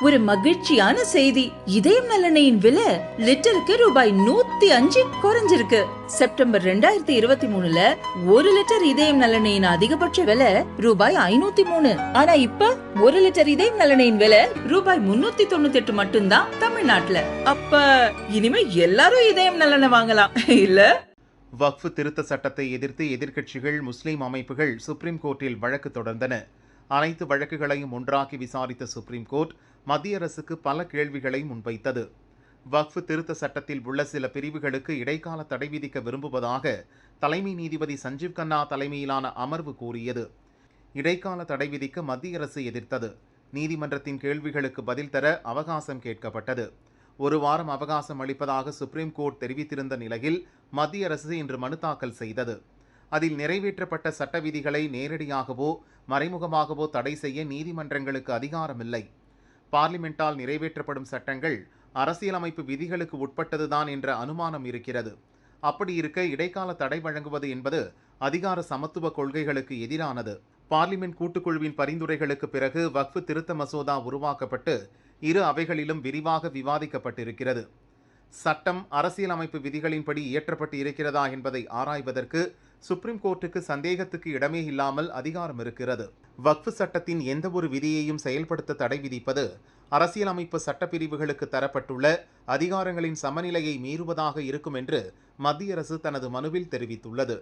ஒரு மகிழ்ச்சியான செய்தி. இதயம் நலனையின் விலை லிட்டருக்கு ரூபாய் நூத்தி அஞ்சு குறைஞ்சிருக்கு. செப்டம்பர் ரெண்டாயிரத்தி இருபத்தி மூணுல ஒரு லிட்டர் இதயம் நலனையின் அதிகபட்ச விலை ரூபாய் ஐநூத்தி மூணு. ஆனா இப்ப ஒரு லிட்டர் இதயம் நலனையின் விலை ரூபாய் முன்னூத்தி தொண்ணூத்தி எட்டு மட்டும்தான் தமிழ்நாட்டுல. அப்ப இனிமே எல்லாரும் இதயம் நலனை வாங்கலாம். இல்ல? வக்ஃபு திருத்த சட்டத்தை எதிர்த்து எதிர்க்கட்சிகள் முஸ்லிம் அமைப்புகள் சுப்ரீம் கோர்ட்டில் வழக்கு தொடர்ந்தன. அனைத்து வழக்குகளையும் ஒன்றாக்கி விசாரித்த சுப்ரீம் கோர்ட் மத்திய அரசுக்கு பல கேள்விகளை முன்வைத்தது. வக்ஃப் திருத்த சட்டத்தில் உள்ள சில பிரிவுகளுக்கு இடைக்கால தடை விதிக்க விரும்புவதாக தலைமை நீதிபதி சஞ்சீவ் கண்ணா தலைமையிலான அமர்வு கூறியது. இடைக்கால தடை விதிக்க மத்திய அரசு எதிர்த்தது. நீதிமன்றத்தின் கேள்விகளுக்கு பதில் தர அவகாசம் கேட்கப்பட்டது. ஒரு வாரம் அவகாசம் அளிப்பதாக சுப்ரீம் கோர்ட் தெரிவித்திருந்த நிலையில் மத்திய அரசு இன்று மனு தாக்கல் செய்தது. அதில் நிறைவேற்றப்பட்ட சட்ட விதிகளை நேரடியாகவோ மறைமுகமாகவோ தடை செய்ய நீதிமன்றங்களுக்கு அதிகாரமில்லை. பார்லிமெண்டால் நிறைவேற்றப்படும் சட்டங்கள் அரசியலமைப்பு விதிகளுக்கு உட்பட்டதுதான் என்ற அனுமானம் இருக்கிறது. அப்படி இருக்க இடைக்கால தடை வழங்குவது என்பது அதிகார சமத்துவ கொள்கைகளுக்கு எதிரானது. பார்லிமெண்ட் கூட்டுக்குழுவின் பரிந்துரைகளுக்கு பிறகு வக்ஃபு திருத்த மசோதா உருவாக்கப்பட்டு இரு அவைகளிலும் விரிவாக விவாதிக்கப்பட்டிருக்கிறது. சட்டம் அரசியலமைப்பு விதிகளின்படி இயற்றப்பட்டு இருக்கிறதா என்பதை ஆராய்வதற்கு சுப்ரீம் கோர்ட்டுக்கு சந்தேகத்துக்கு இடமே இல்லாமல் அதிகாரம் இருக்கிறது. வக்ஃபு சட்டத்தின் எந்த ஒரு விதியையும் செயல்படுத்த தடை விதிப்பது அரசியலமைப்பு சட்டப்பிரிவுகளுக்கு தரப்பட்டுள்ள அதிகாரங்களின் சமநிலையை மீறுவதாக இருக்கும் என்று மத்திய அரசு தனது மனுவில் தெரிவித்துள்ளது.